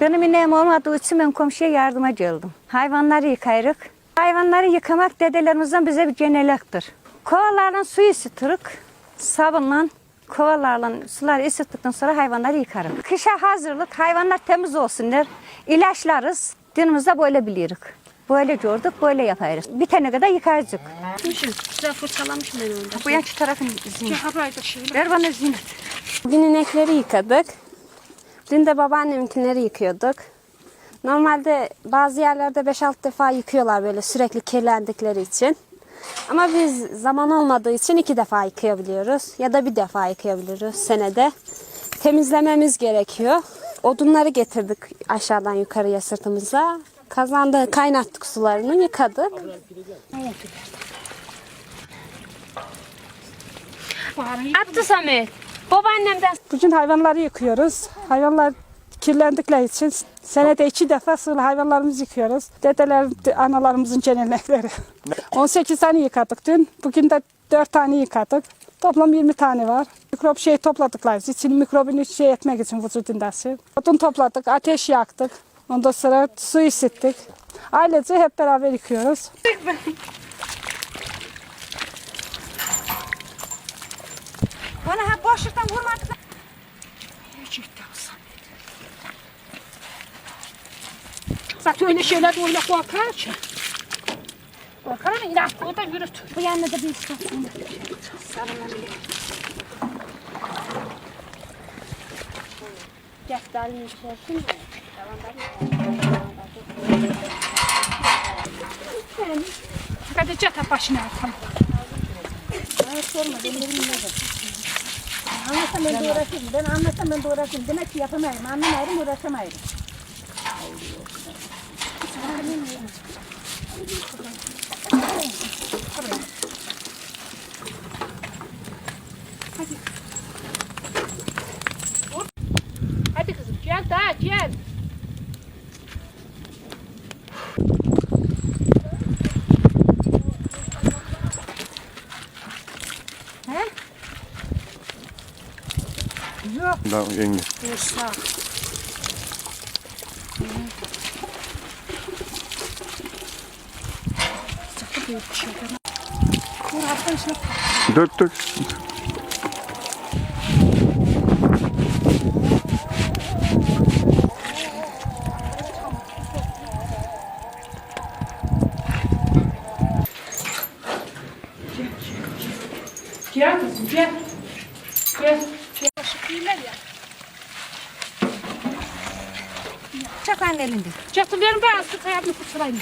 benim ineğim olmadığı için ben komşuya yardıma geldim. Hayvanları yıkayırık. Hayvanları yıkamak dedelerimizden bize bir genelektir. Kovalarla suyu ısıtırık. Sabunla kovalarla suları ısıttıktan sonra hayvanları yıkarık. Kışa hazırlık hayvanlar temiz olsunlar. İlaçlarız. Dinimizde böyle bilirik. Böyle gördük, böyle yaparız. Bitene kadar yıkayacak. Düşün. Güzel fırçalamışım ben onu. Bu yan şu tarafın şeyler. Ver bana zinet. Bugün inekleri yıkadık. Dün de babaanneminkileri yıkıyorduk. Normalde bazı yerlerde 5-6 defa yıkıyorlar böyle sürekli kirlendikleri için. Ama biz zaman olmadığı için iki defa yıkayabiliyoruz. Ya da bir defa yıkayabiliyoruz senede. Temizlememiz gerekiyor. Odunları getirdik aşağıdan yukarıya sırtımıza. Kazanda kaynattık sularını yıkadık. Attı Samet. Babaannemden Bugün hayvanları yıkıyoruz. Hayvanlar kirlendikleri için senede iki defa sığır hayvanlarımızı yıkıyoruz. Dedeler, analarımızın gelenekleri. 18 tane yıkadık dün. Bugün de 4 tane yıkadık. Toplam 20 tane var. Mikrop şey topladıklar için mikrobunu şey etmek için vücudundası. Odun topladık, ateş yaktık. Ondan sonra su ısıttık. Ailece hep beraber yıkıyoruz. Bana ha boşluktan vurmadık. Zaten öyle şeyler de öyle korkar ki. Korkar ama ilah o da yürüt. Bu yanına da bir istasyonu. Hadi çata başına atalım. Bana sorma benim ne Anlasam ben de uğraşırım. Ben anlasam ben de uğraşırım. Demek ki yapamayayım. Anlamayayım uğraşamayayım. Hadi kızım gel daha gel. Da yenge. Dök dök. Gel kızım gel. Gel. Kaşık değiller ya. Çakan elinde. Çatı verin ben sık ayağımı fırçalayayım.